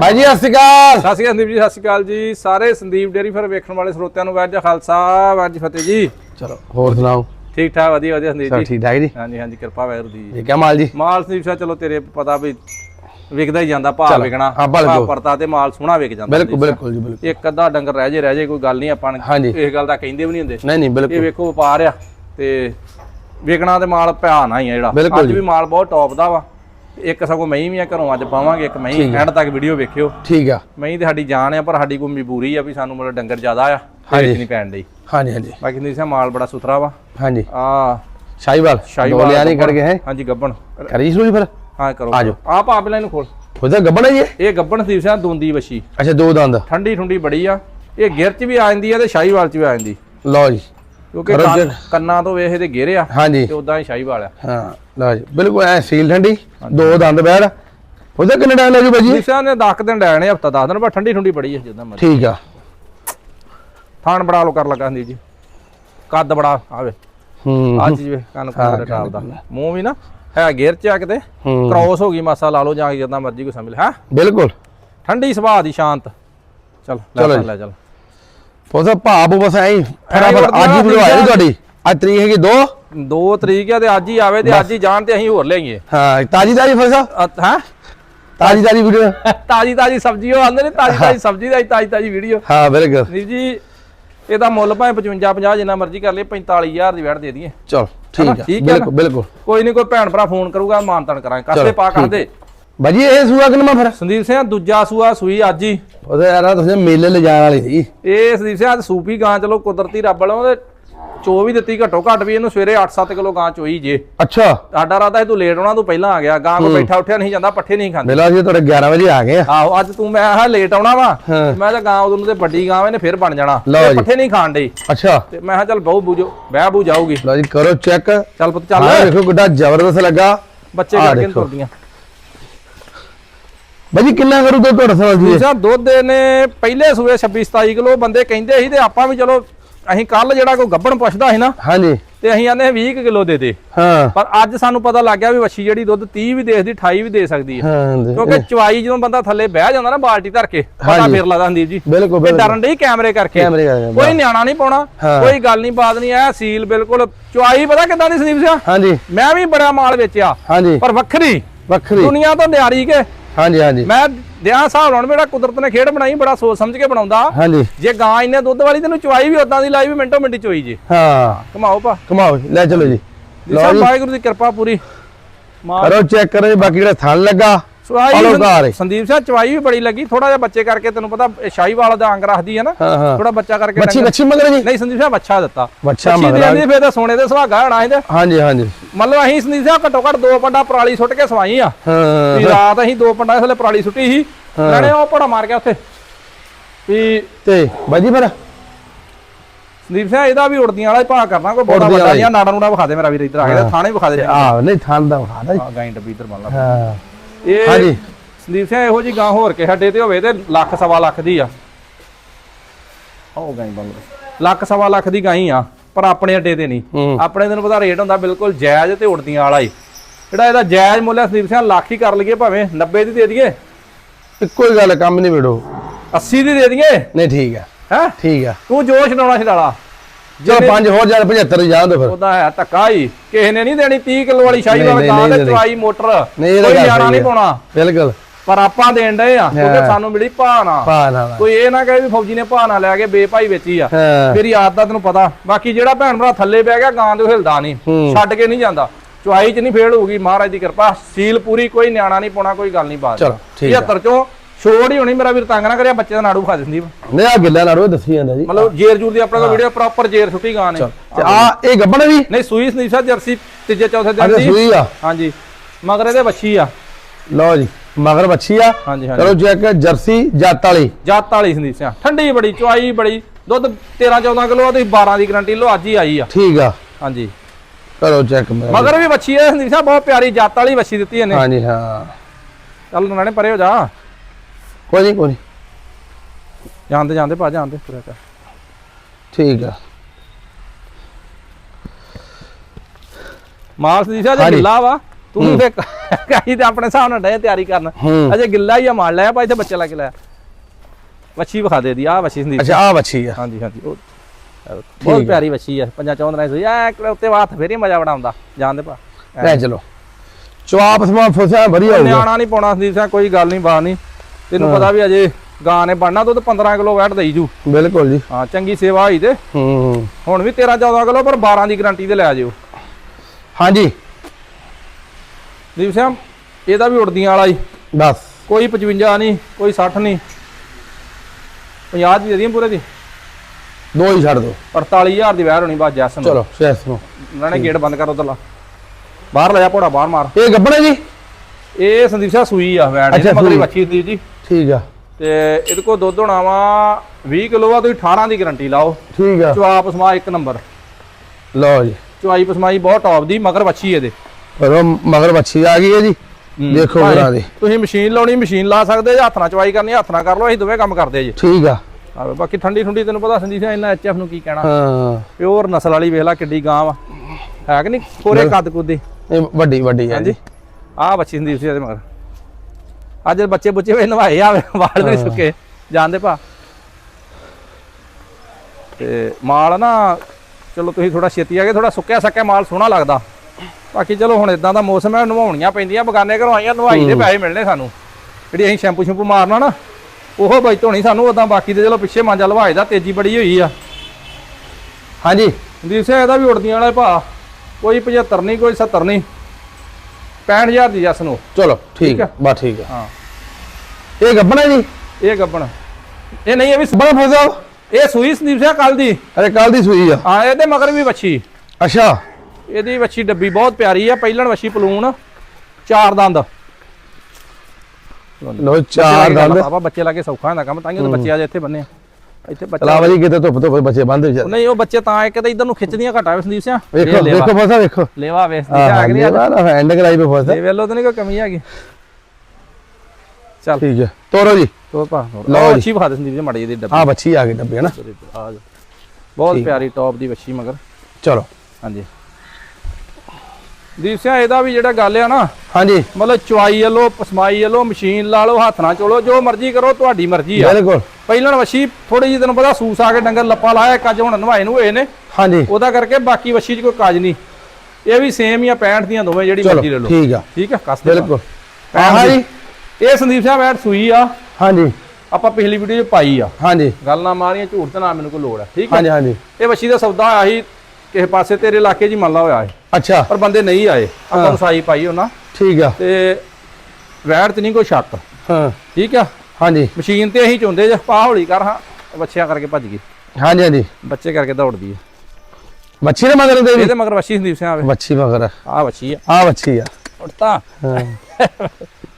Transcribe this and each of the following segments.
ਬਾਈ ਜੀ ਸਤਿ ਸ਼੍ਰੀ ਅਕਾਲ। ਸਤਿ ਸ਼੍ਰੀ ਅਕਾਲ ਸੰਦੀਪ ਜੀ ਸਤਿ ਸ਼੍ਰੀ ਅਕਾਲ ਜੀ। ਸਾਰੇ ਸੰਦੀਪ ਡੇਰੀ ਫਰ ਵੇਖਣ ਵਾਲੇ ਸਰੋਤਿਆਂ ਨੂੰ ਵਾਹਿਗੁਰੂ ਜੀ ਖਾਲਸਾ ਵਾਹਿਗੁਰੂ ਜੀ ਫਤਿਹ ਜੀ। ਚਲੋ ਹੋਰ ਸੁਣਾਓ? ਠੀਕ ਠਾਕ ਵਧੀਆ ਵਧੀਆ ਸੰਦੀਪ ਜੀ। ਠੀਕ ਠਾਕ ਜੀ? ਹਾਂਜੀ ਹਾਂਜੀ ਕਿਰਪਾ ਵਾਹਿਗੁਰੂ ਦੀ। ਇਹ ਕਿਆ ਮਾਲ ਜੀ? ਮਾਲ ਸੰਦੀਪ ਸਾਹਿਬ ਚਲੋ ਤੇਰੇ ਪਤਾ ਵੀ ਵਿਕਦਾ ਹੀ ਜਾਂਦਾ ਭਾਅ ਵਿਕਣਾ। ਭਾਅ ਪਰਤਾ ਤੇ ਮਾਲ ਸੋਹਣਾ ਵਿਕ ਜਾਂਦਾ ਬਿਲਕੁਲ ਬਿਲਕੁਲ ਜੀ ਬਿਲਕੁਲ। ਇੱਕ ਅੱਧਾ ਡੰਗਰ ਰਹਿ ਜੇ ਰਹਿ ਜੇ ਕੋਈ ਗੱਲ ਨਹੀਂ ਆਪਾਂ। ਇਸ ਗੱਲ ਦਾ ਕਹਿੰਦੇ ਵੀ ਨਹੀਂ ਹੁੰਦੇ। ਨਹੀਂ ਨਹੀਂ ਇਹ ਬਿਲਕੁਲ ਵੇਖੋ ਵਪਾਰ ਆ ਤੇ ਵਿਕਣਾ ਤੇ ਮਾਲ ਭਿਆਨਾ ਹੀ ਆ ਜਿਹੜਾ। ਅੱਜ ਜੀ। ਵੀ ਮਾਲ ਬਹੁਤ ਟੌਪ ਦਾ ਵਾ। ਇੱਕ ਸਗੋਂ ਮਹੀਂ ਵੀ ਆ ਘਰੋਂ ਅੱਜ ਪਾਵਾਂਗੇ ਇੱਕ ਮਹੀਂ ਐਂਡ ਤੱਕ ਵੀਡੀਓ ਵੇਖਿਓ। ਠੀਕ ਆ। ਮਹੀਂ ਤੇ ਸਾਡੀ ਜਾਨ ਆ ਪਰ ਸਾਡੀ ਕੋਈ ਮਜਬੂਰੀ ਆ ਵੀ ਸਾਨੂੰ ਮਤਲਬ ਡੰਗਰ ਜ਼ਿਆਦਾ ਆ ਹਾਂਜੀ। ਨਹੀਂ ਪੈਣ ਡਈ। ਹਾਂਜੀ ਹਾਂਜੀ। ਬਾਕੀ ਨਹੀਂ ਸਾ ਮਾਲ ਬੜਾ ਸੁਥਰਾ ਵਾ। ਹਾਂਜੀ। ਆ ਸ਼ਾਹੀਵਾਲ ਸ਼ਾਹੀਵਾਲ ਡੋਲਿਆ ਨਹੀਂ ਕਰਕੇ ਹੈ। ਹਾਂਜੀ ਗੱਬਣ। ਕਰੀ ਸ਼ੁਰੂ ਫਿਰ? ਹਾਂ ਕਰੋ। ਆ ਜਾਓ। ਆਪ ਆਪ ਲੈ ਨੂੰ ਖੋਲ। ਉਹਦਾ ਗੱਬਣਾ ਜੀ ਇਹ? ਇਹ ਗੱਬਣ ਸਦੀਪ ਸਿੰਘ ਦੋਂਦੀ ਵਸ਼ੀ ਅੱਛਾ ਦੋ ਦੰਦ। ਠੰਡੀ ਠੁੰਡੀ ਬੜੀ ਆ। ਇਹ ਗਿਰ ਚ ਵੀ ਆ ਜਾਂਦੀ ਆ ਤੇ ਸ਼ਾਹੀਵਾਲ ਚ ਵੀ ਆ ਜਾਂਦੀ। ਲਓ ਜੀ। ਕਿਉਂਕਿ ਕੰਨ- ਤੋਂ ਵੇਖ ਇਹਦੇ ਗਿਰ ਆ ਹਾਂਜੀ। ਤੇ ਉਦਾਂ ਹੀ ਸ਼ਾਹੀਵਾਲ ਆ। ਹਾਂ। ਲਓ ਜੀ ਬਿਲਕੁਲ ਐ ਸੀਲ ਠੰਡੀ ਦੋ ਦੰਦ ਬੈੜ ਉਹਦਾ ਕਿੰਨਾ ਟਾਈਮ ਲੱਗੂ ਬਾਈ ਜੀ ਸਦੀਪ ਸਿੰਘ ਨੇ 10 ਦਿਨ ਡੈਣੇ ਹਫਤਾ 10 ਦਿਨ ਪਰ ਠੰਡੀ ਠੁੰਡੀ ਬੜੀ ਆ ਜਿੱਦਾਂ ਮਰਜ਼ੀ। ਠੀਕ ਆ। ਥਾਣ ਬੜਾ ਲੋ ਕਰ ਲੱਗਾ ਸੰਦੀਪ ਜੀ। ਕੱਦ ਬੜਾ ਆਵੇ ਹੂੰ ਆ ਚੀਜ਼ ਵੇ ਕੰਨ ਕੰਨ ਦੇ ਮੂੰਹ ਵੀ ਨਾ ਹੈ ਗਿਰ ਚ ਆ ਕਿਤੇ ਹੂੰ। ਕ੍ਰੋਸ ਹੋ ਗਈ ਮਾਸਾ ਲਾ ਲਓ ਜਾਂ ਜਿੱਦਾਂ ਮਰਜ਼ੀ ਕੋਈ ਸਮਝ ਲੈ ਹੈ? ਬਿਲਕੁਲ। ਠੰਡੀ ਸੁਭਾਅ ਦੀ ਸ਼ਾਂਤ। ਚਲ ਲੈ। ਲੈ ਚਲ। ਉਹਦਾ ਭਾਪ ਬਸ ਐਂ ਹੀ ਫਟਾਫਟ ਅੱਜ ਹੀ ਬੁਲਵਾਈ ਚੀਜ਼ਾਂ। ਤੁਹਾਡੀ। ਅੱਜ ਤਰੀਕ ਹੈਗੀ ਦੋ। 2 ਤਰੀਕ ਆ ਤੇ ਅੱਜ ਹੀ ਆਵੇ ਤੇ ਅੱਜ ਹੀ ਜਾਣ ਤੇ ਅਸੀਂ ਹੋਰ ਲਿਆਈਏ। ਹਾਂ ਤਾਜੀ ਤਾਜੀ ਫਸਾ ਹਾਂ? ਤਾਜੀ ਤਾਜੀ ਵੀਡੀਓ ਤਾਜੀ ਤਾਜੀ ਸਬਜ਼ੀ ਉਹ ਆਂਦੇ ਨੇ ਤਾਜੀ ਤਾਜੀ ਸਬਜ਼ੀ ਦਾ ਤਾਜੀ ਤਾਜੀ ਵੀਡੀਓ ਹਾਂ ਬਿਲਕੁਲ ਨੀਰ ਜੀ ਇਹਦਾ ਮੁੱਲ ਭਾਵੇਂ 55 50 ਜਿੰਨਾ ਮਰਜ਼ੀ ਕਰ ਲਈਏ 45000 ਦੀ ਵੈਟ ਦੇ ਦਈਏ। ਚਲ ਠੀਕ ਨਾ? ਬਿਲਕੁਲ ਬਿਲਕੁਲ। ਕੋਈ ਨਹੀਂ ਕੋਈ ਭੈਣ ਭਰਾ ਫੋਨ ਕਰੂਗਾ ਮਾਨਤਨ ਕਰਾਂਗੇ। ਚਲੋ, ਪਾ। ਕਰਦੇ? ਬਾਜੀ ਇਹ ਸੂਆ ਕਿੰਨਾ ਫਿਰ? ਸੰਦੀਪ ਸਿੰਘ ਦੂਜਾ ਸੂਆ ਸੂਈ ਅੱਜ ਹੀ। ਉਹਦੇ ਯਾਰ ਤੁਸੀਂ ਮੇਲੇ ਲਿਜਾਣ ਵਾਲੀ ਸੀ ਇਹ ਸੰਦੀਪ ਸਿੰਘ ਅੱਜ ਸੂਪੀ ਗਾਂ ਚਲੋ ਕੁਦਰਤੀ ਰੱਬ ਵੱਲੋਂ ਤੇ ਚੋ ਵੀ ਦਿੱਤੀ ਘੱਟੋ ਘੱਟ ਵੀ ਇਹਨੂੰ ਸਵੇਰੇ 8-7 ਕਿਲੋ ਗਾਂ ਚੋਈ ਜੇ। ਅੱਛਾ। ਸਾਡਾ ਰਾਤਾ ਇਹ ਤੂੰ ਲੇਟ ਆਉਣਾ ਤੂੰ ਪਹਿਲਾਂ ਆ ਗਿਆ। ਗਾਂ ਕੋ ਬੈਠਾ ਉੱਠਿਆ ਨਹੀਂ ਜਾਂਦਾ ਪੱਠੇ ਨਹੀਂ ਖਾਂਦੇ। ਮੇਲਾ ਜੀ ਤੁਹਾਡੇ 11 ਵਜੇ ਆ ਗਏ ਆ। ਆਹੋ ਅੱਜ ਤੂੰ ਮੈਂ ਆ ਲੇਟ ਆਉਣਾ ਵਾ। ਹਾਂ। ਮੈਂ ਤਾਂ ਗਾਂ ਉਦੋਂ ਤੇ ਵੱਡੀ ਗਾਂ ਇਹਨੇ ਫਿਰ ਬਣ ਜਾਣਾ। ਪੱਠੇ ਨਹੀਂ ਖਾਣ ਡਈ। ਅੱਛਾ। ਤੇ ਮੈਂ ਕਿਹਾ ਚੱਲ ਬਹੁ ਬੂਜੋ ਬਹਿ ਬੂ ਜਾਊਗੀ। ਲਓ ਜੀ ਕਰੋ ਚੈੱਕ ਚੱਲ ਪੁੱਤ ਹਾਂ ਚੱਲ ਦੇਖੋ ਕਿੱਡਾ ਜ਼ਬਰਦਸਤ ਲੱਗਾ। ਬੱਚੇ ਕਰਕੇ। ਤੁਰਦੀਆਂ ਬਾਜੀ ਕਿੰਨਾ ਕਰੂ ਦੁੱਧ ਤੁਹਾਡਾ ਸਵਾਲ ਜੀ ਦੂਸਰਾ ਦੁੱਧ ਨੇ ਪਹਿਲੇ ਸੂਏ 26 27 ਕਿਲੋ ਬੰਦੇ ਕਹਿੰਦੇ ਸੀ ਤੇ ਆਪਾਂ ਵੀ ਚਲੋ ਅਸੀਂ ਕੱਲ ਜਿਹੜਾ ਕੋਈ ਗੱਬਣ ਪੁੱਛਦਾ ਸੀ ਨਾ ਹਾਂਜੀ। ਤੇ ਅਸੀਂ ਆਂਦੇ 20 ਕਿਲੋ ਦੇ ਦੇ। ਹਾਂ। ਪਰ ਅੱਜ ਸਾਨੂੰ ਪਤਾ ਲੱਗ ਗਿਆ ਵੀ ਵੱਛੀ ਜਿਹੜੀ ਦੁੱਧ 30 ਵੀ ਦੇ ਸਕਦੀ 28 ਵੀ ਦੇ ਸਕਦੀ ਹੈ। ਕਿਉਂਕਿ ਚਵਾਈ ਜਦੋਂ ਬੰਦਾ ਥੱਲੇ ਬਹਿ ਜਾਂਦਾ ਨਾ ਬਾਲਟੀ ਧਰ ਕੇ ਪਤਾ। ਫਿਰ ਲੱਗਦਾ ਸੰਦੀਪ ਜੀ। ਬਿਲਕੁਲ ਬਿਲਕੁਲ। ਡਰਨ ਡਈ ਕੈਮਰੇ ਕਰਕੇ। ਕੋਈ ਨਿਆਣਾ ਨਹੀਂ ਪਾਉਣਾ। ਕੋਈ ਗੱਲ ਨਹੀਂ ਬਾਤ ਨਹੀਂ ਐ ਸੀਲ ਬਿਲਕੁਲ। ਚਵਾਈ ਪਤਾ ਕਿਦਾਂ ਦੀ ਸੰਦੀਪ ਸਿੰਘ? ਹਾਂਜੀ। ਮੈਂ ਵੀ ਬੜਾ ਮਾਲ ਵੇਚਿਆ। ਹਾਂਜੀ। ਪਰ ਵੱਖਰੀ। ਵੱਖਰੀ। ਦੁਨੀਆ ਤੋਂ ਨਿਆਰੀ ਕੇ ਹਾਂਜੀ ਹਾਂਜੀ। ਮੈਂ ਦਿਆਂ ਹਿਸਾਬ ਲਾਉਣ ਮੇਰਾ ਕੁਦਰਤ ਨੇ ਖੇਡ ਬਣਾਈ ਬੜਾ ਸੋਚ ਸਮਝ ਕੇ ਬਣਾਉਂਦਾ। ਹਾਂਜੀ। ਜੇ ਗਾਂ ਇੰਨੇ ਦੁੱਧ ਵਾਲੀ ਤੈਨੂੰ ਚਵਾਈ ਵੀ ਉਦਾਂ ਦੀ ਲਾਈ ਵੀ ਮਿੰਟੋ ਮਿੰਟੀ ਚੋਈ ਜੇ। ਹਾਂ। ਘਮਾਓ ਭਾ। ਕਮਾਓ ਜੀ, ਲੈ ਚਲੋ ਜੀ। ਲਓ ਸਾਹਿਬ ਜੀ। ਵਾਹਿਗੁਰੂ ਦੀ ਕਿਰਪਾ ਪੂਰੀ। ਕਰੋ ਚੈੱਕ ਕਰੋ ਜੀ ਬਾਕੀ ਜਿਹੜਾ ਥਣ ਲੱਗਾ। ਚਵਾਈ। ਸੰਦੀਪ ਸਿੰਘ ਚਵਾਈ ਵੀ ਬੜੀ ਲੱਗੀ। ਥੋੜਾ ਜਿਹਾ ਬੱਚੇ ਕਰਕੇ ਤੈਨੂੰ ਪਤਾ ਸ਼ਾਹੀਵਾਲ ਦਾ ਅੰਗ ਰੱਖਦੀ ਹੈ ਨਾ। ਥੋੜਾ ਬੱਚਾ ਕਰਕੇ ਬੱਚੀ ਬੱਚੀ ਮਗਰ ਜੀ। ਨਹੀਂ ਸੰਦੀਪ ਸਿੰਘ ਬੱਚਾ ਦਿੱਤਾ। ਬੱਚਾ ਮਗਰ ਦੇਂਦੀ ਫਿਰ ਤਾਂ ਸੋਨੇ ਦੇ ਸੁਹਾਗਾ ਹੋਣਾ ਇਹਦੇ ਹਾਂਜੀ ਹਾਂਜੀ। ਮਤਲਬ ਅਸੀਂ ਸੰਦੀਪ ਸਿੰਘ ਘੱਟੋ ਘੱਟ ਦੋ ਪੰਡਾ ਪਰਾਲੀ ਸੁੱਟ ਕੇ ਸਵਾਈ ਆ। ਹਾਂ ਵੀ ਰਾਤ ਅਸੀਂ ਦੋ ਪੰਡਾ ਇਸਲੇ ਪਰਾਲੀ ਸੁੱਟੀ ਸੀ। ਨਾਲੇ ਉਹ ਪੜਾ ਮਾਰ ਗਿਆ ਉੱਥੇ। ਵੀ ਤੇ ਬਾਜੀ ਫਿਰ? ਸੰਦੀਪ ਸਿੰਘ ਇਹਦਾ ਵੀ ਉੜਦੀਆਂ ਵਾਲਾ ਹੀ ਭਾਅ ਕਰਨਾ ਕੋਈ ਬੋੜਾ ਵੱਡਾ ਜਾਂ ਨਾੜਾ ਨੂੜਾ ਵਿਖਾ ਦੇ ਮੇਰਾ ਵੀਰ ਇੱਧਰ ਆ ਗਿਆ ਥਾਣੇ ਵਿਖਾ ਦੇ। ਆ ਨਹੀਂ ਥਣ ਦਾ ਖਾਦਾ ਆ ਗਾਂ ਡੱਬੀ ਇੱਧਰ ਮੰਨ ਲਾ। ਹਾਂ। ਇਹ ਹਾਂਜੀ। ਸੰਦੀਪ ਸਿੰਘ ਇਹੋ ਜੀ ਗਾਂ ਹੋਰ ਕੇ ਸਾਡੇ ਤੇ ਹੋਵੇ ਤੇ ਲੱਖ ਸਵਾ ਲੱਖ ਦੀ ਆ। ਉਹ ਗਾਂ ਬੰਦ ਲੱਖ ਸਵਾ ਲੱਖ ਦੀ ਗਾਂ ਹੀ ਆ ਪਰ ਆਪਣੇ ਅੱਡੇ ਤੇ ਨਹੀਂ। ਹੂੰ। ਆਪਣੇ ਤੈਨੂੰ ਪਤਾ ਰੇਟ ਹੁੰਦਾ ਬਿਲਕੁਲ ਜਾਇਜ਼ ਤੇ ਉੜਦੀਆਂ ਵਾਲਾ ਹੀ। ਜਿਹੜਾ ਇਹਦਾ ਜਾਇਜ਼ ਮੁੱਲ ਹੈ ਸੰਦੀਪ ਸਿੰਘ ਲੱਖ ਹੀ ਕਰ ਲਈਏ ਭਾਵੇਂ 90 ਦੀ ਦੇ ਦਈਏ। ਇੱਕੋ ਹੀ ਗੱਲ ਕੰਮ ਨਹੀਂ ਵਿੜੋ। 80 ਦੀ ਦੇ ਦਈਏ? ਨਹੀਂ ਠੀਕ ਆ। ਹੈ? ਠੀਕ ਆ। ਤੂੰ ਜੋਸ਼ ਲਾਉਣਾ ਛਡਾਲਾ। ਚਲੋ ਪੰਜ ਹੋਰ ਜਦ 75 ਹੀ ਜਾਣ ਦੋ ਫਿਰ। ਉਹਦਾ ਹੈ ਧੱਕਾ ਹੀ। ਕਿਸੇ ਨੇ ਨਹੀਂ ਦੇਣੀ 30 ਕਿਲੋ ਵਾਲੀ ਸ਼ਾਹੀ ਵਾਲਾ ਨਹੀਂ ਤੇ। ਚਵਾਈ ਮੋਟਰ। ਕੋਈ ਸਹੀ ਨਹੀਂ। ਪਾਉਣਾ। ਬਿਲਕੁਲ। ਪਰ ਆਪਾਂ ਦੇਣ ਡਏ ਆ ਕਿਉਂਕਿ। ਸਾਨੂੰ ਮਿਲੀ ਭਾਣਾ ਕੋਈ ਇਹ ਨਾ ਕਹੇ ਵੀ ਫੌਜੀ ਨੇ ਭਾਣਾ ਲੈ ਕੇ ਬੇਭਾਈ ਵੇਚੀ ਆ। ਮੇਰੀ ਆਦਤ ਦਾ ਤੈਨੂੰ ਪਤਾ। ਬਾਕੀ ਜਿਹੜਾ ਭੈਣ ਭਰਾ ਥੱਲੇ ਬਹਿ ਗਿਆ ਗਾਂ ਦੇ ਹਿਲਦਾ ਨਹੀਂ। ਛੱਡ ਕੇ ਨਹੀਂ ਜਾਂਦਾ। ਚੁਆਈ ਚ ਨਹੀਂ ਫੇਲ ਹੋਊਗੀ। ਮਹਾਰਾਜ ਦੀ ਕਿਰਪਾ। ਸੀਲ ਪੂਰੀ ਕੋਈ ਨਿਆਣਾ ਨਹੀਂ ਪਾਉਣਾ ਕੋਈ ਗੱਲ ਨਹੀਂ ਬਾਤ। ਚਲੋ, ਠੀਕ ਆ। 75 ਚੋਂ ਛੋੜ ਹੀ ਹੋਣੀ ਮੇਰਾ ਵੀਰ ਤੰਗ ਨਾ ਕਰਿਆ ਬੱਚੇ ਦਾ ਨਾੜੂ ਖਾ ਦਿੰਦੀ। ਨਹੀਂ ਆ ਗਿੱਲਾ ਨਾ ਰੋ ਦੱਸੀ ਜਾਂਦਾ ਜੀ। ਮਤਲਬ ਜੇਰ ਜੂਰ ਦੀ ਆਪਣੇ ਕੋਲ ਵੀਡੀਓ ਪ੍ਰੋਪਰ ਜੇਰ ਛੁੱਟੀ ਗਾਂ ਨੇ। ਤੇ ਆ ਇਹ ਗੱਬਣ ਵੀ ਨਹੀਂ ਸੂਈ ਸਨੀਸਾ ਜਰਸੀ ਤੀਜੇ ਚੌਥੇ ਦਿਨ ਦੀ। ਸੂਈ ਆ। ਹਾਂਜੀ। ਮਗਰ ਇਹਦੇ ਵੱਛੀ ਆ। ਲਓ ਜੀ ਮਗਰ ਬੱਚੀ ਆ। ਹਾਂਜੀ ਹਾਂਜੀ। ਕਰੋ ਚੈੱਕ ਜਰਸੀ ਜੱਤ ਵਾਲੀ। ਜੱਤ ਵਾਲੀ ਸੰਦੀਪ ਸਿੰਘ ਠੰਡੀ ਬੜੀ ਚੁਆਈ ਬੜੀ। ਦੁੱਧ 13 14 ਕਿਲੋ ਤੁਸੀਂ 12 ਦੀ ਗਰੰਟੀ ਲਓ ਅੱਜ ਹੀ ਆਈ ਆ। ਠੀਕ ਆ। ਹਾਂਜੀ। ਕਰੋ ਚੈੱਕ ਮਗਰ ਵੀ ਵੱਛੀ ਹੈ ਸੰਦੀਪ ਸਿੰਘ ਬਹੁਤ ਪਿਆਰੀ ਜੱਤ ਵਾਲੀ ਵੱਛੀ ਦਿੱਤੀ ਇਹਨੇ। ਹਾਂਜੀ ਹਾਂ। ਚੱਲ ਨਾਲੇ ਪਰੇ ਹੋ ਜਾ। ਕੋਈ ਨਹੀਂ ਕੋਈ ਨੀ। ਜਾਂਦੇ ਜਾਂਦੇ ਭਾ ਜਾਂਦੇ ਤੁਰਿਆ ਕਰ। ਠੀਕ ਆ। ਮਾਲ ਜੇ ਹਾਂਜੀ। ਢਿੱਲਾ ਵਾ ਤੂੰ ਵੀ ਫੇ ਕਾਈ ਤੇ ਆਪਣੇ ਹਿਸਾਬ ਨਾਲ ਡੇ ਤਿਆਰੀ ਕਰਨ। ਹੂੰ। ਅਜੇ ਗਿੱਲਾ ਹੀ ਆ ਮਾਰ ਲਿਆ ਪਾ ਇੱਥੇ ਬੱਚੇ ਲਾ ਕੇ ਲਿਆ ਵੱਛੀ ਵਿਖਾ ਦੇ ਦੀ ਆ ਵੱਛੀ ਸੰਦੀਪ ਅੱਛਾ ਆ ਬੱਚੀ ਆ। ਹਾਂਜੀ ਹਾਂਜੀ ਉਹ ਬਹੁਤ। ਪਿਆਰੀ ਵੱਛੀ ਆ ਪੰਜਾਂ ਚੌਂ ਦਿਨਾਂ ਦੀ ਸੂਈ ਆ। ਇੱਕ ਉੱਤੇ ਹੱਥ ਫੇਰੀ ਮਜ਼ਾ ਬੜਾ ਆਉਂਦਾ ਜਾਣਦੇ ਭਾ। ਲੈ ਚਲੋ। ਚਵਾਪ ਸਮਾ ਫਸਿਆ ਵਧੀਆ ਹੋਊਗਾ। ਨਿਆਣਾ ਨਹੀਂ ਪਾਉਣਾ ਸੰਦੀਪ ਸਿੰਘ ਕੋਈ ਗੱਲ ਨਹੀਂ ਬਾਤ ਨਹੀਂ। ਤੈਨੂੰ। ਪਤਾ ਵੀ ਅਜੇ ਗਾਂ ਨੇ ਬਣਨਾ ਦੁੱਧ 15 ਕਿਲੋ ਵੈਟ ਦੇਈ ਜੂ। ਬਿਲਕੁਲ ਜੀ। ਹਾਂ ਚੰਗੀ ਸੇਵਾ ਹੋਈ ਤੇ। ਹੂੰ ਹੁਣ ਵੀ 13 14 ਕਿਲੋ ਪਰ 12 ਦੀ ਗਾਰੰਟੀ ਤੇ ਲੈ ਜਿਓ। ਹਾਂਜੀ। ਦੀਪ ਸਿੰਘ ਇਹਦਾ ਵੀ ਉੜਦੀਆਂ ਵਾਲਾ ਹੀ ਬਸ ਕੋਈ 55 ਨਹੀਂ ਕੋਈ 60 ਨਹੀਂ। 50 ਦੀ ਦੇ ਪੂਰੇ ਦੀ। ਦੋ ਹੀ ਛੱਡ ਦੋ। 48000 ਦੀ ਵੈਰ ਹੋਣੀ ਬਾਅਦ ਜੈਸ ਨੂੰ। ਚਲੋ ਸੈਸ ਨੂੰ। ਉਹਨਾਂ ਨੇ ਗੇਟ ਬੰਦ ਕਰ ਉਧਰਲਾ ਬਾਹਰ ਲੈ ਜਾ ਘੋੜਾ ਬਾਹਰ ਮਾਰ। ਇਹ ਗੱਬਣਾ ਜੀ? ਇਹ ਸੰਦੀਪ ਸਿੰਘ ਸੂਈ ਆ ਅੱਛਾ, ਇਹਦੇ ਸੂਈ। ਬੱਚੀ ਸੰਦੀਪ ਜੀ। ਠੀਕ ਆ। ਤੇ ਇਹਦੇ ਕੋਲ ਦੁੱਧ ਹੋਣਾ ਵਾ 20 ਕਿਲੋ ਆ ਤੁਸੀਂ 18 ਦੀ ਗਾਰੰਟੀ ਲਾਓ। ਠੀਕ ਆ। ਚਵਾ ਪਸਮਾ ਇੱਕ ਨੰਬਰ। ਲਓ ਜੀ। ਚਵਾਈ ਪਸਮਾਈ ਬਹੁਤ ਟੌਪ ਦੀ ਮਗਰ ਬੱਚੀ ਇਹਦੇ। ਪਰ ਮਗਰ ਬੱਚੀ ਆ ਗਈ ਹੈ ਜੀ। ਦੇਖੋ ਬਣਾ ਦੇ। ਤੁਸੀਂ ਮਸ਼ੀਨ ਲਾਉਣੀ ਮਸ਼ੀਨ ਲਾ ਸਕਦੇ ਜੇ ਹੱਥ ਨਾਲ ਚਵਾਈ ਕਰਨੀ ਹੱਥ ਨਾਲ ਕਰ ਲਓ ਅਸੀਂ ਦੋਵੇਂ ਕੰਮ ਕਰਦੇ ਜੀ। ਠੀਕ ਆ। ਬਾਕੀ ਠੰਡੀ ਠੰਡੀ ਤੈਨੂੰ ਪਤਾ ਸੰਦੀਪ ਸਿੰਘ ਇਹਨਾਂ ਐਚਐਫ ਨੂੰ ਕੀ ਕਹਿਣਾ। ਹਾਂ। ਪਿਓਰ ਨਸਲ ਵਾਲੀ ਵੇਖ ਲੈ ਕਿੱਡੀ ਗਾਂ ਵਾ। ਹੈ ਕਿ ਨਹੀਂ? ਕੋਰੇ ਕੱਦ ਕੁੱਦੀ ਇਹ ਵੱਡੀ ਵੱਡੀ ਹੈ ਜੀ। ਆਹ ਬੱਚੀ ਸੰਦੀਪ ਸਿੰਘ ਦੇ ਮਗਰ। ਅੱਜ ਬੱਚੇ ਬੁੱਚੇ ਵੇ ਨਵਾਏ ਆਵੇ ਵਾਲ ਵੀ ਨੀ ਸੁੱਕੇ। ਜਾਣਦੇ ਭਾ। ਤੇ ਮਾਲ ਨਾ ਚਲੋ ਤੁਸੀਂ ਥੋੜਾ ਛੇਤੀ ਆ ਗਏ ਥੋੜਾ ਸੁੱਕਿਆ ਸੱਕਿਆ ਮਾਲ ਸੋਹਣਾ ਲੱਗਦਾ। ਬਾਕੀ ਚਲੋ ਹੁਣ ਇਦਾਂ ਦਾ ਮੌਸਮ ਹੈ ਨਵਾਉਣੀਆਂ ਪੈਂਦੀਆਂ ਬਗਾਨੇ ਘਰੋਂ ਆਈਆਂ ਨਵਾਈ ਦੇ ਪੈਸੇ ਮਿਲਣੇ ਸਾਨੂੰ। ਜਿਹੜੀ ਅਸੀਂ ਸ਼ੈਂਪੂ ਸ਼ੈਂਪੂ ਮਾਰਨਾ ਨਾ ਉਹ ਬਾਈ ਧੋਣੀ ਸਾਨੂੰ ਉਦਾਂ ਬਾਕੀ ਦੇ ਚਲੋ ਪਿੱਛੇ ਮਾਂਜਾ ਲਵਾਏ ਦਾ ਤੇਜ਼ੀ ਬੜੀ ਹੋਈ ਆ। ਹਾਂਜੀ। ਦੀਪ ਸਿੰਘ ਇਹਦਾ ਵੀ ਉੜਦੀਆਂ ਵਾਲਾ ਭਾ। ਕੋਈ 75 ਨਹੀਂ ਕੋਈ 70 ਨਹੀਂ। 65000 ਦੀ ਜਸ ਨੂੰ। ਚਲੋ ਠੀਕ ਆ ਬਸ ਠੀਕ ਆ ਹਾਂ। ਇਹ ਗੱਬਣਾ ਜੀ? ਇਹ ਗੱਬਣ। ਇਹ ਨਹੀਂ ਇਹ ਵੀ ਬੜਾ ਫਸਾ ਇਹ ਸੂਈ ਸੰਦੀਪ ਸਿੰਘ ਕੱਲ ਦੀ। ਅਰੇ ਕੱਲ ਦੀ ਸੂਈ ਆ। ਹਾਂ ਇਹਦੇ ਮਗਰ ਵੀ ਵੱਛੀ। ਅੱਛਾ। ਇਹਦੀ ਵੱਛੀ ਡੱਬੀ ਬਹੁਤ ਪਿਆਰੀ ਆ ਪਹਿਲਣ ਵੱਛੀ ਪਲੂਣ ਚਾਰ ਦੰਦ। ਲੋ ਚਾਰ ਦੰਦ। ਪਾਪਾ ਬੱਚੇ ਲਾ ਕੇ ਸੌਖਾ ਹੁੰਦਾ ਕੰਮ ਤਾਂ ਹੀ ਉਹ ਬੱਚੇ ਆ ਜੇ ਇੱਥੇ ਬੰਨੇ ਆ। ਇੱਥੇ ਬੱਚੇ ਚਲਾਵਾ ਜੀ ਕਿਤੇ ਧੁੱਪ ਧੁੱਪ ਬੱਚੇ ਬੰਦ ਹੋ ਜਾਂਦੇ ਨਹੀਂ ਉਹ ਬੱਚੇ ਤਾਂ ਇੱਕ ਤਾਂ ਇਧਰ ਨੂੰ ਖਿੱਚਦੀਆਂ ਘਟਾ ਸੰਦੀਪ ਸਿੰਘ ਵੇਖੋ ਵੇਖੋ ਫਸਾ ਵੇਖੋ। ਲੇਵਾ ਵੇਖ ਸੰਦੀਪ ਸਿੰਘ ਆਹ ਆ ਗਈ ਅੱਜ। ਨਾ ਐਂਡ ਕਰਾਈ ਪੇ ਫਸਾ। ਇਹ ਵੇਲੋ ਤਾਂ ਨਹੀਂ ਕੋਈ ਕਮੀ ਹੈਗੀ। ਚੱਲ। ਠੀਕ ਹੈ। ਤੋਰੋ ਜੀ। ਤੋ ਪਾ ਲਓ ਲਓ ਜੀ। ਅੱਛੀ ਵਿਖਾ ਦੇ ਸੰਦੀਪ ਜੀ ਮੜੀ ਦੀ ਡੱਬੀ। ਆ ਬੱਚੀ ਆ ਗਈ ਡੱਬੇ ਹਨਾ ਆ ਜਾ। ਬਹੁਤ। ਪਿਆਰੀ ਟੌਪ ਦੀ ਵੱਛੀ ਮਗਰ। ਚਲੋ। ਹਾਂਜੀ। ਦੀਪ ਸਿੰਘ ਇਹਦਾ ਵੀ ਜਿਹੜਾ ਗੱਲ ਆ ਨਾ ਹਾਂਜੀ। ਮਤਲਬ ਚੁਆਈ ਵੱਲੋਂ ਪਸਮਾਈ ਵੱਲੋਂ ਮਸ਼ੀਨ ਲਾ ਲਓ ਹੱਥ ਨਾਲ ਚੋਲੋ ਜੋ ਮਰਜ਼ੀ ਕਰੋ ਤੁਹਾਡੀ ਮਰਜ਼ੀ ਆ। ਬਿਲਕੁਲ। ਪਹਿਲਾਂ ਵਸ਼ੀ ਥੋੜੀ ਜਿਹੀ ਤੈਨੂੰ ਪਤਾ ਸੂਸ ਆ ਕੇ ਡੰਗਰ ਲੱਪਾ ਲਾਇਆ ਇੱਕ ਅੱਜ ਹੁਣ ਨਵਾਏ ਨੂੰ ਹੋਏ ਨੇ। ਹਾਂਜੀ। ਉਹਦਾ ਕਰਕੇ ਬਾਕੀ ਵਸ਼ੀ 'ਚ ਕੋਈ ਕਾਜ ਨਹੀਂ। ਇਹ ਵੀ ਸੇਮ ਹੀ ਆ 65 ਦੀਆਂ ਦੋਵੇਂ ਜਿਹੜੀ ਮਰਜ਼ੀ ਲੈ ਲਓ। ਠੀਕ ਆ। ਠੀਕ ਆ ਕੱਸ ਬਿਲਕੁਲ। ਪੈਣ ਆਹ ਦੀ। ਜੀ ਇਹ ਸੰਦੀਪ ਸਾਹਿਬ ਐਡ ਸੂਈ ਆ। ਹਾਂਜੀ। ਆਪਾਂ ਪਿਛਲੀ ਵੀਡੀਓ 'ਚ ਪਾਈ ਆ। ਹਾਂਜੀ। ਗੱਲ ਨਾ ਮਾਰੀਆਂ ਝੂਠ ਤੇ ਨਾ ਮੈਨੂੰ ਕੋਈ ਲੋੜ ਆ। ਠੀਕ ਆ? ਹਾਂਜੀ ਹਾਂਜੀ। ਇਹ ਵਸ਼ੀ ਦਾ ਸੌਦਾ ਆਇਆ ਸੀ ਕਿਸੇ ਪਾਸੇ ਤੇਰੇ ਇਲਾਕੇ 'ਚ ਹੀ ਮੰਨ ਲਾ ਹੋਇਆ ਹੈ ਅੱਛਾ। ਪਰ ਬੰਦੇ ਨਹੀਂ ਆਏ। ਆਪਾਂ ਨੂੰ ਸਾਈ ਪਾਈ ਉਹਨਾਂ। ਠੀਕ ਆ। ਤੇ ਵੈੜ ਤੇ ਨਹੀਂ ਕੋਈ ਸ਼ੱਕ। ਹਾਂ। ਠੀਕ ਆ? ਹਾਂਜੀ। ਮਸ਼ੀਨ ਤੇ ਅਸੀਂ ਚੁੰਦੇ ਜੇ। ਪਾ ਹੌਲੀ ਕਰ ਹਾਂ। ਬੱਚਿਆਂ ਕਰਕੇ ਭੱਜ ਗਈ ਹਾਂਜੀ ਹਾਂਜੀ। ਬੱਚੇ ਕਰਕੇ ਦੌੜਦੀ ਹੈ ਬੱਚੀ ਨੇ ਮਗਰ ਦੇ ਇਹਦੇ ਮਗਰ ਵੱਛੀ ਸੰਦੀਪ ਸਿੰਘ ਆਵੇ। ਬੱਚੀ ਮਗਰ। ਆ ਵੱਛੀ ਆ। ਆ ਬੱਚੀ ਆ। ਉੜਤਾ ਹਾਂ।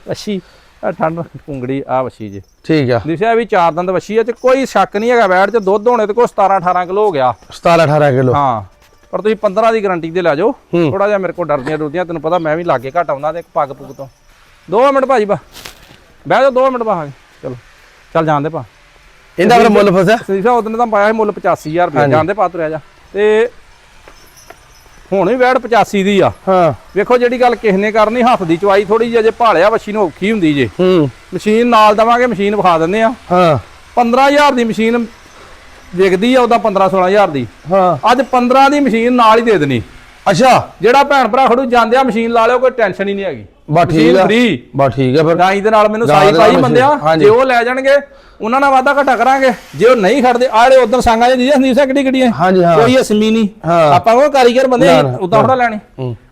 ਵੱਛੀ। ਆ ਠੰਡ ਕੁੰਗੜੀ ਆ ਵੱਛੀ ਜੇ। ਠੀਕ ਆ। ਦਿਸਿਆ ਵੀ ਚਾਰ ਦੰਦ ਵੱਛੀ ਆ ਤੇ ਕੋਈ ਸ਼ੱਕ ਨਹੀਂ ਹੈਗਾ ਵੈੜ ਚ। ਦੁੱਧ ਹੋਣੇ ਤੇ ਕੋਈ 17 18 ਕਿਲੋ ਹੋ ਗਿਆ। 17 18 ਕਿਲੋ। ਹਾਂ। ਪਰ ਤੁਸੀਂ 15 ਦੀ ਗਾਰੰਟੀ ਤੇ ਲੈ ਜਾਓ। ਥੋੜਾ ਜਿਹਾ ਮੇਰੇ ਕੋਲ ਡਰਦੀਆਂ ਡਰਦੀਆਂ ਤੈਨੂੰ ਪਤਾ ਮੈਂ ਵੀ ਲਾਗੇ ਘਟ ਆਉਂਦਾ ਤੇ ਪੱਗ ਪੁੱਗ ਤੋਂ। 2 ਮਿੰਟ ਭਾਜੀ ਬਾ ਬਹਿ ਜਾਓ 2 ਮਿੰਟ ਬਾਹਾਂ ਚਲੋ ਚੱਲ ਜਾਂਦੇ ਭਾ। ਇਹਦਾ ਫਿਰ ਮੁੱਲ ਫਸਿਆ? ਸੀਸਾ ਉਹਦੋਂ ਤਾਂ ਪਾਇਆ ਸੀ ਮੁੱਲ 85000 ਰੁਪਏ। ਹਾਂਜੀ। ਜਾਂਦੇ ਪਾ ਤੁਰਿਆ ਜਾ। ਤੇ ਹੁਣ ਵੀ ਵੈੜ 85 ਦੀ ਆ। ਹਾਂ। ਵੇਖੋ ਜਿਹੜੀ ਗੱਲ ਕਿਸ ਨੇ ਕਰਨੀ ਹੱਥ ਦੀ ਚਵਾਈ ਥੋੜੀ ਜਿਹੀ ਅਜੇ ਭਾਲਿਆ ਵੱਛੀ ਨੂੰ ਔਖੀ ਹੁੰਦੀ ਜੇ। ਹੂੰ। ਮਸ਼ੀਨ ਨਾਲ ਦਵਾਂਗੇ ਮਸ਼ੀਨ ਵਿਖਾ ਦਿੰਦੇ ਆ। ਹਾਂ। 15000 ਦੀ ਮਸ਼ੀਨ ਵਿਕਦੀ ਆ ਉਹਦਾ 15 16000 ਦੀ। ਹਾਂ। ਅੱਜ 15 ਦੀ ਮਸ਼ੀਨ ਨਾਲ ਹੀ ਦੇ ਦੇਣੀ। ਅੱਛਾ। ਜਿਹੜਾ ਭੈਣ ਭਰਾ ਖੜੂ ਜਾਂਦੇ ਆ ਮਸ਼ੀਨ ਲਾ ਲਿਓ ਕੋਈ ਟੈਨਸ਼ਨ ਹੀ ਨਹੀਂ ਹੈਗੀ। ਬਾ ਠੀਕ ਆ। ਫ੍ਰੀ ਬਾ ਠੀਕ ਆ ਫਿਰ। ਗਾਈ ਦੇ ਨਾਲ ਮੈਨੂੰ ਸਾਈ ਦੇ ਪਾਈ ਬੰਦਿਆ। ਜੇ ਉਹ ਲੈ ਜਾਣਗੇ ਉਹਨਾਂ ਨਾਲ ਵਾਧਾ ਘਟਾ ਕਰਾਂਗੇ। ਜੇ ਉਹ ਨਹੀਂ ਖੜਦੇ ਆੜੇ ਉਧਰ ਸੰਗਾਂ ਜੀ ਸੰਦੀਪ ਸਿੰਘ ਕਿੱਡੀ ਕਿੱਡੀ ਹੈ ਹਾਂਜੀ ਹਾਂ। ਕੋਈ ਅਸਮੀ ਨਹੀਂ। ਆਪਾਂ ਉਹ ਕਾਰੀਗਰ ਬੰਦੇ ਉਦਾਂ ਥੋੜਾ ਲੈਣੀ।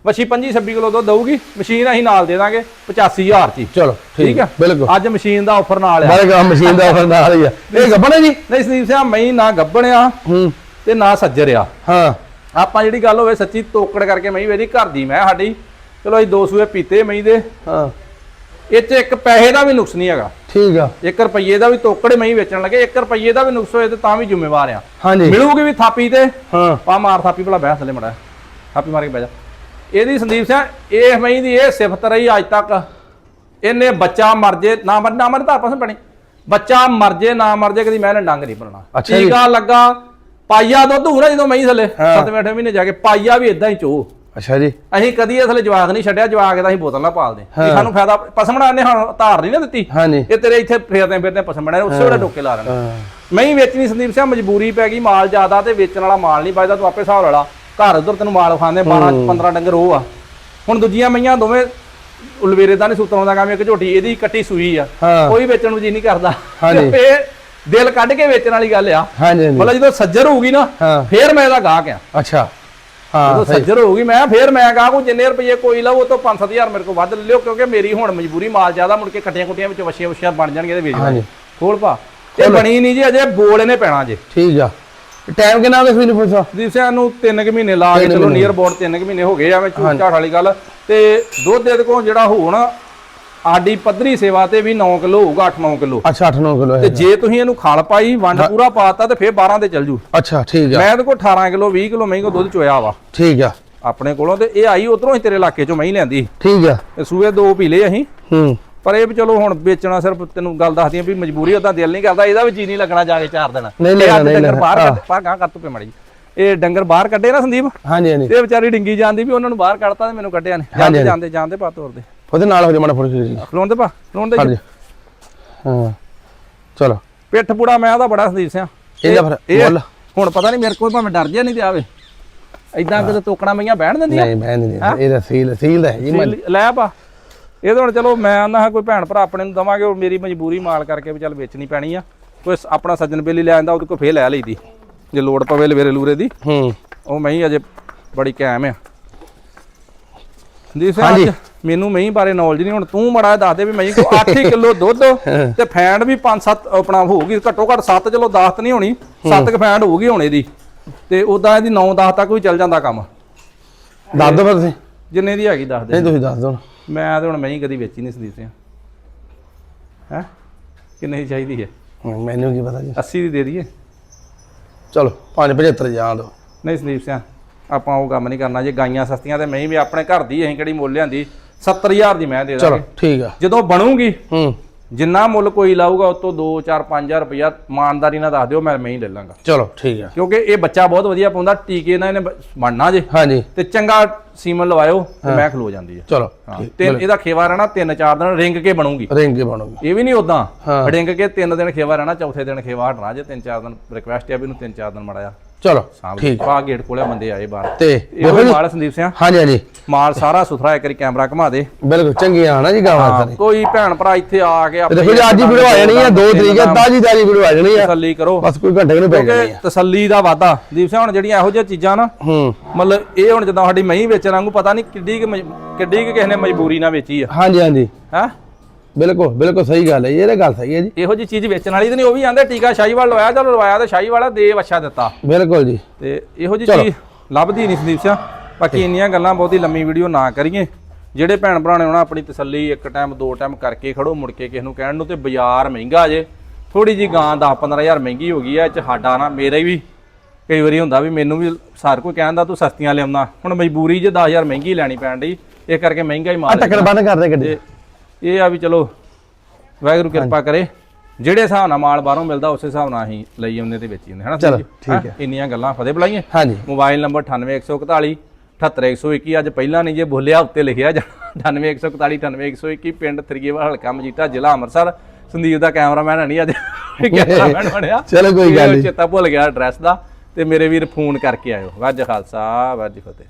ਵਛੀ 25 26 ਕਿਲੋ ਦੁੱਧ ਦਊਗੀ। ਮਸ਼ੀਨ ਅਸੀਂ ਨਾਲ ਦੇ ਦਾਂਗੇ 85000 ਚ ਹੀ। ਚਲੋ ਠੀਕ ਆ। ਆ? ਬਿਲਕੁਲ। ਅੱਜ ਮਸ਼ੀਨ ਦਾ ਆਫਰ ਨਾਲ ਆ। ਬਾਰੇ ਕੰਮ ਮਸ਼ੀਨ ਦਾ ਫਿਰ ਨਾਲ ਹੀ ਆ। ਇਹ ਗੱਬਣਾ ਜੀ? ਨਹੀਂ ਸੰਦੀਪ ਸਿੰਘ ਮੈਂ ਨਾ ਗੱਬਣਿਆ ਹੂੰ। ਤੇ ਨਾ ਸੱਜਰਿਆ। ਹਾਂ। ਆਪਾਂ ਜਿਹੜੀ ਗੱਲ ਹੋਵੇ ਸੱਚੀ ਤੋਕੜ ਕਰਕੇ ਮੈਂ ਵੇਦੀ ਘਰ ਦੀ ਮੈਂ ਸਾਡੀ। ਚਲੋ ਅਸੀਂ ਦੋ ਸੂਏ ਪੀਤੇ ਮਈ ਦੇ। ਹਾਂ। ਇਹ ਚ ਇੱਕ ਪੈਸੇ ਦਾ ਵੀ ਨੁਕਸ ਨਹੀਂ ਹੈਗਾ। ਠੀਕ ਆ। 1 ਰੁਪਈਏ ਦਾ ਵੀ ਤੋਕੜ ਮਈ ਵੇਚਣ ਲੱਗੇ 1 ਰੁਪਈਏ ਦਾ ਵੀ ਨੁਕਸ ਹੋਏ ਤੇ ਤਾਂ ਵੀ ਜ਼ਿੰਮੇਵਾਰ ਆ। ਹਾਂਜੀ। ਮਿਲੂਗੀ ਵੀ ਥਾਪੀ ਤੇ। ਹਾਂ। ਪਾ ਮਾਰ ਥਾਪੀ ਭਲਾ ਬਹਿ ਥੱਲੇ ਮੜਾ। ਥਾਪੀ ਮਾਰ ਕੇ ਬਹਿ ਜਾ। ਇਹਦੀ ਸੰਦੀਪ ਸਿੰਘ ਇਹ ਮਈ ਦੀ ਇਹ ਸਿਫਤ ਰਹੀ ਅੱਜ ਤੱਕ। ਇਹਨੇ ਬੱਚਾ ਮਰ ਜੇ ਨਾ ਮਰ ਨਾ ਮਰ ਤਾਂ ਆਪਸ ਬਣੀ। ਬੱਚਾ ਮਰ ਜੇ ਨਾ ਮਰ ਜੇ ਕਦੀ ਮੈਂ ਇਹਨੇ ਡੰਗ ਨਹੀਂ ਜੀ। ਟੀਕਾ ਲੱਗਾ ਪਾਈਆ ਦੁੱਧ ਹੋਣਾ ਜਦੋਂ ਮਈ ਥੱਲੇ ਹਾਂ। 7ਵੇਂ 8ਵੇਂ ਮਹੀਨੇ ਜਾ ਕੇ ਪਾਈਆ ਵੀ ਇਦਾਂ ਹੀ ਚੋ। ਅੱਛਾ ਜੀ। ਅਸੀਂ ਕਦੀ ਅਸਲੇ ਜਵਾਕ ਨਹੀਂ ਛੱਡਿਆ ਜਵਾਕ ਦਾ ਅਸੀਂ ਬੋਤਲ ਨਾਲ ਪਾਲਦੇ। ਵੀ ਸਾਨੂੰ ਫਾਇਦਾ ਪਸਮਣਾ ਨੇ ਹੁਣ ਧਾਰ ਨਹੀਂ ਨਾ ਦਿੱਤੀ। ਹਾਂਜੀ। ਇਹ ਤੇਰੇ ਇੱਥੇ ਫੇਰਦੇ ਫਿਰਦੇ ਪਸਮਣਾ ਨੇ ਉਸੇ ਵੇਲੇ ਟੋਕੇ ਲਾ ਰਹੇ ਮੈਂ ਹੀ ਵੇਚਣੀ ਸੰਦੀਪ ਸਿੰਘ ਮਜਬੂਰੀ ਪੈ ਗਈ ਮਾਲ ਜ਼ਿਆਦਾ ਤੇ ਵੇਚਣ ਵਾਲਾ ਮਾਲ ਨਹੀਂ ਬਚਦਾ ਤੂੰ ਆਪੇ ਹਿਸਾਬ ਲਾ ਘਰ ਉਧਰ ਤੈਨੂੰ ਮਾਲ ਖਾਂਦੇ 12 15 ਡੰਗਰ ਉਹ ਆ। ਹੁਣ ਦੂਜੀਆਂ ਮਈਆਂ ਦੋਵੇਂ ਉਲਵੇਰੇ ਦਾ ਨਹੀਂ ਸੁਤਰਾਂ ਦਾ ਕੰਮ ਇੱਕ ਝੋਟੀ ਇਹਦੀ ਕੱਟੀ ਸੂਈ ਆ। ਕੋਈ ਵੇਚਣ ਨੂੰ ਜੀ ਨਹੀਂ ਕਰਦਾ। ਹਾਂਜੀ। ਦਿਲ ਕੱਢ ਕੇ ਵੇਚਣ ਵਾਲੀ ਗੱਲ ਆ। ਹਾਂਜੀ ਹਾਂਜੀ। ਮਤਲਬ ਜਦੋਂ ਸੱਜਰ ਹੋਊਗੀ ਨਾ ਫੇਰ ਮੈਂ ਇਹਦਾ ਗਾਹਕ ਆ। ਅੱਛਾ। ਹਾਂ ਜਦੋਂ ਸੱਜਰ ਹੋਊਗੀ ਮੈਂ ਫੇਰ ਮੈਂ ਗਾਹਕ ਉਹ ਜਿੰਨੇ ਰੁਪਏ ਕੋਈ ਉਹ ਤੋਂ 5-7000 ਮੇਰੇ ਕੋਲ ਵੱਧ ਲਿਓ ਕਿਉਂਕਿ ਮੇਰੀ ਹੁਣ ਮਜਬੂਰੀ ਮਾਲ ਜ਼ਿਆਦਾ ਮੁੜ ਕੇ ਕੱਟੀਆਂ ਕੁੱਟੀਆਂ ਵਿੱਚ ਵਸ਼ੀਆਂ ਵਸ਼ੀਆਂ ਬਣ ਜਾਣਗੀਆਂ ਤੇ ਵੇਚ ਹਾਂਜੀ। ਖੋਲ ਪਾ ਇਹ ਬਣੀ ਨਹੀਂ ਜੀ ਅਜੇ ਬੋਲ ਇਹਨੇ ਪੈਣਾ ਜੇ। ਠੀਕ ਆ। ਟਾਈਮ ਕਿੰਨਾ ਸੂਈ ਨੂੰ ਪੁੱਛੋ? ਦੀਪ ਸਿੰਘ ਨੂੰ 3 ਕੁ ਮਹੀਨੇ ਲਾ ਕੇ ਚਲੋ। ਨੀਅਰ ਬੋਰਡ 3 ਕੁ ਮਹੀਨੇ ਹੋ ਗਏ ਆ ਮੈਂ ਝੂਠ ਝਾੜ ਵਾਲੀ ਗੱਲ। ਤੇ ਦੁੱਧ ਦੇ ਕੋ ਜਿਹੜਾ ਹੋਣ ਆਡੀ ਪੱਧਰੀ ਸੇਵਾ ਤੇ ਵੀ 9 ਕਿਲੋ ਹੋਊਗਾ 8-9 ਕਿਲੋ। ਅੱਛਾ 8-9 ਕਿਲੋ ਤੇ ਜੇ ਤੁਸੀਂ ਇਹਨੂੰ ਖਲ ਪਾਈ ਵੰਡ ਪੂਰਾ ਪਾਤਾ ਤੇ ਫੇਰ 12 ਤੇ ਚੱਲ ਜੂ। ਅੱਛਾ ਠੀਕ ਆ। ਮੈਂ ਇਹਦੇ ਕੋਲ 18 ਕਿਲੋ 20 ਕਿਲੋ ਮਹੀਂ ਕੋ ਦੁੱਧ ਚੋਇਆ ਵਾ। ਠੀਕ ਆ। ਆਪਣੇ ਕੋਲੋਂ ਤੇ ਇਹ ਆਈ ਉਧਰੋਂ ਹੀ ਤੇਰੇ ਇਲਾਕੇ ਚੋਂ ਮਹੀਂ ਲੈਂਦੀ ਠੀਕ ਆ। ਤੇ ਸੂਏ ਦੋ ਪੀ ਲਏ ਅਸੀਂ। ਹੂੰ। ਪਰ ਇਹ ਵੀ ਚਲੋ ਹੁਣ ਵੇਚਣਾ ਸਿਰਫ ਤੈਨੂੰ ਗੱਲ ਦੱਸਦੀ ਆ ਵੀ ਮਜਬੂਰੀ ਉਦਾਂ ਦਿਲ ਨਹੀਂ ਕਰਦਾ ਇਹਦਾ ਵੀ ਜੀ ਨਹੀਂ ਲੱਗਣਾ ਜਾ ਕੇ ਚਾਰ ਦਿਨ। ਨਹੀਂ ਅੱਜ ਨਹੀਂ ਡੰਗਰ ਬਾਹਰ ਬਾਹਰ ਗਾਂ ਕਰ ਤੂੰ ਪੇ ਮੜੀ ਇਹ ਡੰਗਰ ਬਾਹਰ ਕੱਢੇ ਨਾ ਸੰਦੀਪ। ਹਾਂਜੀ ਹਾਂਜੀ। ਤੇ ਵਿਚਾਰੀ ਡਿੰਗੀ ਜਾਂਦੀ ਵੀ ਉਹਨਾਂ ਨੂੰ ਬਾਹਰ ਕੱਢਤਾ ਤੇ ਮੈਨੂੰ ਕੱਢਿਆ ਨੇ। ਜਾਂਦੇ ਜਾਂਦੇ ਜਾਂਦੇ ਪਾ ਤੋਰਦੇ। ਉਹਦੇ ਨਾਲ ਹੋ ਜਾ ਮਾੜਾ ਫੋਟੋ ਜੀ। ਖਲੋਣ ਦੇ ਪਾ ਖਲੋਣ ਦੇ ਹਾਂਜੀ ਹਾਂ ਚਲੋ। ਪਿੱਠ ਪੂੜਾ ਮੈਂ ਉਹਦਾ ਬੜਾ ਸੰਦੀਪ ਸਿਆ। ਇਹਦਾ ਫਿਰ ਮੁੱਲ। ਹੁਣ ਪਤਾ ਨਹੀਂ ਮੇਰੇ ਕੋਲ ਭਾਵੇਂ ਡਰ ਜਿਆ ਨਹੀਂ ਤੇ ਆਵੇ। ਐਦਾਂ ਕਿਤੇ ਤੋਕਣਾ ਮਈਆਂ ਬਹਿਣ ਦਿੰਦੀਆਂ? ਨਹੀਂ ਮੈਂ ਨਹੀਂ ਇਹਦਾ ਸੀਲ ਸੀਲ ਦਾ ਹੈ ਜੀ ਮੈਂ ਲੈ ਪਾ ਇਹਦੇ ਹੁਣ ਚਲੋ ਮੈਂ ਆਨਾ ਹਾਂ ਕੋਈ ਭੈਣ ਭਰਾ ਆਪਣੇ ਨੂੰ ਦਵਾਂਗੇ ਉਹ ਮੇਰੀ ਮਜਬੂਰੀ ਮਾਲ ਕਰਕੇ ਵੀ ਚੱਲ ਵੇਚਣੀ ਪੈਣੀ ਆ। ਕੋਈ ਸ- ਆਪਣਾ ਸੱਜਣ ਬੇਲੀ ਲੈ ਆਂਦਾ ਉਹਦੇ ਕੋਲ ਫੇਰ ਲੈ ਲਈਦੀ। ਜੇ ਲੋੜ ਪਵੇ ਲਵੇਰੇ ਲੂਰੇ ਦੀ। ਹੂੰ। ਉਹ ਮੈਂ ਹੀ ਅਜੇ ਬੜੀ ਕਾਇਮ ਆ। ਜੀ ਹਾਂਜੀ। ਅੱਜ ਮੈਨੂੰ ਮਹੀਂ ਬਾਰੇ ਨੌਲੇਜ ਨਹੀਂ ਹੁਣ ਤੂੰ ਮੜਾ ਦੱਸ ਦੇ ਵੀ ਮਹੀਂ ਕੋ 8 ਕਿਲੋ ਦੁੱਧ ਤੇ ਫੈਂਡ ਵੀ 5-7 ਆਪਣਾ ਹੋਊਗੀ ਘੱਟੋ ਘੱਟ 7 ਚਲੋ 10 ਤਾਂ ਨਹੀਂ ਹੋਣੀ 7 ਕ ਫੈਂਡ ਹੋਊਗੀ ਹੁਣ ਇਹਦੀ। ਤੇ ਉਦਾਂ ਇਹਦੀ 9-10 ਤੱਕ ਵੀ ਚੱਲ ਜਾਂਦਾ ਕੰਮ। ਦੱਸ ਦੋ ਫਿਰ ਤੁਸੀਂ। ਜਿੰਨੇ ਦੀ ਹੈਗੀ ਦੱਸ ਦੇ। ਨਹੀਂ ਤੁਸੀਂ ਦੱਸ ਦੋ ਮੈਂ ਤੇ ਹੁਣ ਮਹੀਂ ਕਦੀ ਵੇਚੀ ਨਹੀਂ ਸੰਦੀਪ ਸਿੰਘ ਹੈ? ਕਿੰਨੇ ਦੀ ਚਾਹੀਦੀ ਹੈ? ਮੈਨੂੰ ਕੀ ਪਤਾ ਜੀ। 80 ਦੀ ਦੇ ਦਈਏ। ਚਲੋ 575 ਜਾਣ ਦੋ। ਨਹੀਂ ਸੰਦੀਪ ਸਿੰਘ ਆਪਾਂ ਉਹ ਕੰਮ ਨਹੀਂ ਕਰਨਾ ਜੇ ਗਾਈਆਂ ਸਸਤੀਆਂ ਤੇ ਮੈਂ ਵੀ ਆਪਣੇ ਘਰ ਦੀ ਅਸੀਂ ਕਿਹੜੀ ਮੁੱਲ ਲਿਆਂਦੀ 70000 ਦੀ ਮੈਂ ਦੇ ਚਲੋ ਦਾਂਗੇ। ਠੀਕ ਆ। ਜਦੋਂ ਬਣੂਗੀ ਹੂੰ। ਜਿੰਨਾ ਮੁੱਲ ਕੋਈ ਲਾਊਗਾ ਉਸ ਤੋਂ 2 4 5000 ਰੁਪਇਆ ਇਮਾਨਦਾਰੀ ਨਾਲ ਦੱਸ ਦਿਓ ਮੈਂ ਮੈਂ ਹੀ ਲੈ ਲਾਂਗਾ। ਚਲੋ ਠੀਕ ਆ। ਕਿਉਂਕਿ ਇਹ ਬੱਚਾ ਬਹੁਤ ਵਧੀਆ ਪਾਉਂਦਾ ਟੀਕੇ ਨਾਲ ਇਹਨੇ ਬਣਨਾ ਜੇ। ਹਾਂਜੀ। ਤੇ ਚੰਗਾ ਸੀਮਨ ਲਵਾਇਓ ਤੇ ਮੈਂ ਖਲੋ ਜਾਂਦੀ ਹੈ ਚਲੋ ਤੇ ਇਹਦਾ ਖੇਵਾ ਰਹਿਣਾ 3-4 ਦਿਨ ਰਿੰਗ ਕੇ ਬਣੂਗੀ। ਰਿੰਗ ਕੇ ਬਣੂਗੀ। ਇਹ ਵੀ ਨਹੀਂ ਉਦਾਂ। ਰਿੰਗ ਕੇ 3 ਦਿਨ ਖੇਵਾ ਰਹਿਣਾ ਚੌਥੇ ਦਿਨ ਖੇਵਾ ਹਟਣਾ ਜੇ 3-4 ਦਿਨ ਰਿਕਵੈਸਟ ਹੈ ਵੀ ਇਹਨੂੰ 3-4 ਦਿਨ ਮੜਾਇਆ। ਚਲੋ ਠੀਕ। ਪਾ ਗੇਟ ਕੋਲੇ ਬੰਦੇ ਆਏ ਬਾਹਰ। ਤੇ ਇਹੋ ਮਾਲ ਸੰਦੀਪ ਸਿੰਘ ਹਾਂਜੀ ਹਾਂਜੀ। ਮਾਲ ਸਾਰਾ ਸੁਥਰਾ ਇੱਕ ਵਾਰੀ ਕੈਮਰਾ ਘੁਮਾ ਦੇ। ਬਿਲਕੁਲ ਚੰਗੀਆਂ ਨਾ ਜੀ ਗਾਵਾਂ ਸਾਰੀ ਕੋਈ ਭੈਣ ਭਰਾ ਇੱਥੇ ਆ ਕੇ ਦੇਖੋ ਜੀ ਅੱਜ ਹੀ ਵੀਡੀਓ ਆ ਜਾਣੀ ਹੈ 2 ਤਰੀਕ ਹੈ ਤਾਜੀ ਤਾਜੀ ਵੀਡੀਓ ਆ ਜਾਣੀ ਹੈ ਤਸੱਲੀ ਕਰੋ। ਬਸ ਕੋਈ ਘੰਟੇ ਨੂੰ ਪੈ ਜਾਣੀ ਤਸੱਲੀ ਦਾ ਵਾਦਾ ਦੀਪ ਸਿੰਘ ਹੁਣ ਜਿਹੜੀਆਂ ਇਹੋ ਜਿਹੀਆਂ ਚੀਜ਼ਾਂ ਨਾ ਹੂੰ। ਮਤਲਬ ਇਹ ਹੁਣ ਜਦੋਂ ਸਾਡੀ ਮਹੀਂ ਵੇਚਣ ਵਾਂਗੂ ਪਤਾ ਨਹੀਂ ਕਿੱਡੀ ਕੁ ਕਿੱਡੀ ਕੁ ਕਿਸੇ ਨੇ ਮਜਬੂਰੀ ਨਾਲ ਵੇਚੀ ਆ। ਹਾਂਜੀ ਹਾਂਜੀ। ਹੈ? ਬਿਲਕੁਲ ਬਿਲਕੁਲ ਸਹੀ ਗੱਲ ਹੈ ਜੀ, ਇਹ ਤਾਂ ਗੱਲ ਸਹੀ ਹੈ ਜੀ। ਇਹੋ ਜੀ ਚੀਜ਼ ਵੇਚਣ ਵਾਲੀ ਤੇ ਨਹੀਂ ਉਹ ਵੀ ਆਂਦੇ ਟੀਕਾ ਸ਼ਾਹੀਵਾਲ ਲਵਾਇਆ ਚਲੋ ਲਵਾਇਆ ਤੇ ਸ਼ਾਹੀਵਾਲਾ ਦੇ ਅੱਛਾ ਦਿੱਤਾ। ਬਿਲਕੁਲ ਜੀ। ਤੇ ਇਹੋ ਜੀ ਚੀਜ਼ ਲੱਭਦੀ ਨਹੀਂ ਸੰਦੀਪ ਸਿੰਘ ਬਾਕੀ ਇੰਨੀਆਂ ਗੱਲਾਂ ਬਹੁਤੀ ਲੰਮੀ ਵੀਡੀਓ ਨਾ ਕਰੀਏ। ਜਿਹੜੇ ਭੈਣ ਭਰਾ ਨੇ ਹੋਣਾ ਆਪਣੀ ਤਸੱਲੀ ਇੱਕ ਟਾਈਮ ਦੋ ਟਾਈਮ ਕਰਕੇ ਖੜੋ ਮੁੜ ਕੇ ਕਿਸੇ ਨੂੰ ਕਹਿਣ ਨੂੰ ਤੇ ਬਾਜ਼ਾਰ ਮਹਿੰਗਾ ਜੇ। ਥੋੜੀ ਜੀ ਗਾਂ 10 15000 ਮਹਿੰਗੀ ਹੋ ਗਈ ਐ ਚ ਸਾਡਾ ਨਾ ਮੇਰੇ ਵੀ ਕਈ ਵਾਰੀ ਹੁੰਦਾ ਵੀ ਮੈਨੂੰ ਵੀ ਸਾਰ ਕੋਈ ਕਹਿੰਦਾ ਤੂੰ ਸਸਤੀਆਂ ਲਿਆਉਂਦਾ। ਹੁਣ ਮਜਬੂਰੀ ਜੇ 10000 ਮਹਿੰਗੀ ਲੈਣੀ ਪੈਣ ਡਈ ਇਹ ਕਰਕੇ ਮਹਿੰਗਾ ਹੀ ਆ ਮਾਲ ਟੱਕਰ ਬੰਦ ਕਰਦੇ ਗੱਡੀ। ਇਹ ਆ ਵੀ ਚਲੋ ਵਾਹਿਗੁਰੂ ਕਿਰਪਾ ਕਰੇ। ਜਿਹੜੇ ਹਿਸਾਬ ਨਾਲ ਮਾਲ ਬਾਹਰੋਂ ਮਿਲਦਾ ਉਸੇ ਹਿਸਾਬ ਨਾਲ ਅਸੀਂ ਲਈ ਆਉਂਦੇ ਤੇ ਵੇਚੀ ਜਾਂਦੇ ਹਨਾ ਚਲੋ, ਜੀ? ਠੀਕ ਹੈਂ? ਇੰਨੀਆਂ ਗੱਲਾਂ ਫਤਿਹ ਬੁਲਾਈਏ। ਹਾਂਜੀ। ਮੋਬਾਈਲ ਨੰਬਰ 98141 78121 ਅੱਜ ਪਹਿਲਾਂ ਨਹੀਂ ਜੇ ਬੋਲਿਆ ਉੱਤੇ ਲਿਖਿਆ ਜਾਣਾ 98141 98121 ਪਿੰਡ ਥਰੀਏਵਾਲ ਹਲਕਾ ਮਜੀਠਾ ਜ਼ਿਲ੍ਹਾ ਅੰਮ੍ਰਿਤਸਰ। ਸੰਦੀਪ ਦਾ ਕੈਮਰਾਮੈਨ ਨਹੀਂ ਅੱਜ। ਕੈਮਰਾਮੈਨ ਬਣਿਆ। ਚਲੋ ਕੋਈ ਗੱਲ ਨਹੀਂ। ਚੇਤਾ ਭੁੱਲ ਗਿਆ ਐਡਰੈਸ ਦਾ। ਤੇ ਮੇਰੇ ਵੀਰ ਫੋਨ ਕਰਕੇ ਆਇਓ। ਵਾਜ ਖਾਲਸਾ ਵਾਜ ਫਤਿਹ।